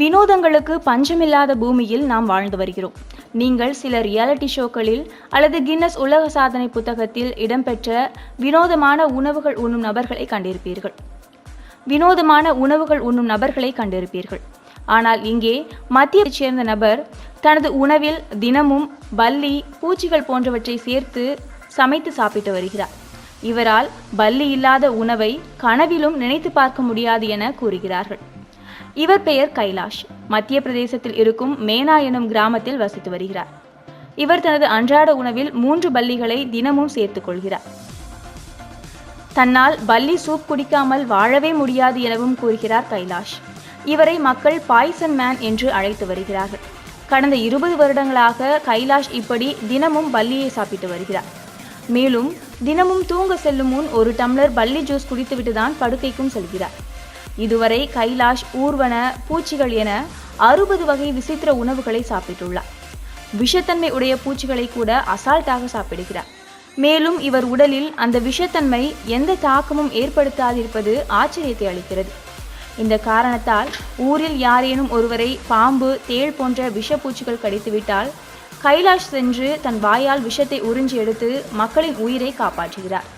வினோதங்களுக்கு பஞ்சமில்லாத பூமியில் நாம் வாழ்ந்து வருகிறோம். நீங்கள் சில ரியாலிட்டி ஷோக்களில் அல்லது கின்னஸ் உலக சாதனை புத்தகத்தில் இடம்பெற்ற வினோதமான உணவுகள் உண்ணும் நபர்களை கண்டிருப்பீர்கள். வினோதமான உணவுகள் உண்ணும் நபர்களை கண்டிருப்பீர்கள். ஆனால் இங்கே மத்தியத்தைச் சேர்ந்த நபர் தனது உணவில் தினமும் பல்லி பூச்சிகள் போன்றவற்றை சேர்த்து சமைத்து சாப்பிட்டு வருகிறார். இவரால் பல்லி இல்லாத உணவை கனவிலும் நினைத்து பார்க்க முடியாது என கூறுகிறார்கள். இவர் பெயர் கைலாஷ். மத்திய பிரதேசத்தில் இருக்கும் மேனா எனும் கிராமத்தில் வசித்து வருகிறார். இவர் தனது அன்றாட உணவில் மூன்று பல்லிகளை தினமும் சேர்த்துக் கொள்கிறார். தன்னால் பல்லி சூப் குடிக்காமல் வாழவே முடியாது எனவும் கூறுகிறார் கைலாஷ். இவரை மக்கள் பாய்சன் மேன் என்று அழைத்து வருகிறார்கள். கடந்த இருபது வருடங்களாக கைலாஷ் இப்படி தினமும் பல்லியை சாப்பிட்டு வருகிறார். மேலும் தினமும் தூங்க செல்லும் முன் ஒரு டம்ளர் பல்லி ஜூஸ் குடித்துவிட்டு தான் படுக்கைக்கும் செல்கிறார். இதுவரை கைலாஷ் ஊர்வன பூச்சிகள் என அறுபது வகை விசித்திர உணவுகளை சாப்பிட்டுள்ளார். விஷத்தன்மை உடைய பூச்சிகளை கூட அசால்ட்டாக சாப்பிடுகிறார். மேலும் இவர் உடலில் அந்த விஷத்தன்மை எந்த தாக்கமும் ஏற்படுத்தாதிருப்பது ஆச்சரியத்தை அளிக்கிறது. இந்த காரணத்தால் ஊரில் யாரேனும் ஒருவரை பாம்பு தேள் போன்ற விஷப்பூச்சிகள் கடித்துவிட்டால் கைலாஷ் சென்று தன் வாயால் விஷத்தை உறிஞ்சி எடுத்து மக்களின் உயிரை காப்பாற்றுகிறார்.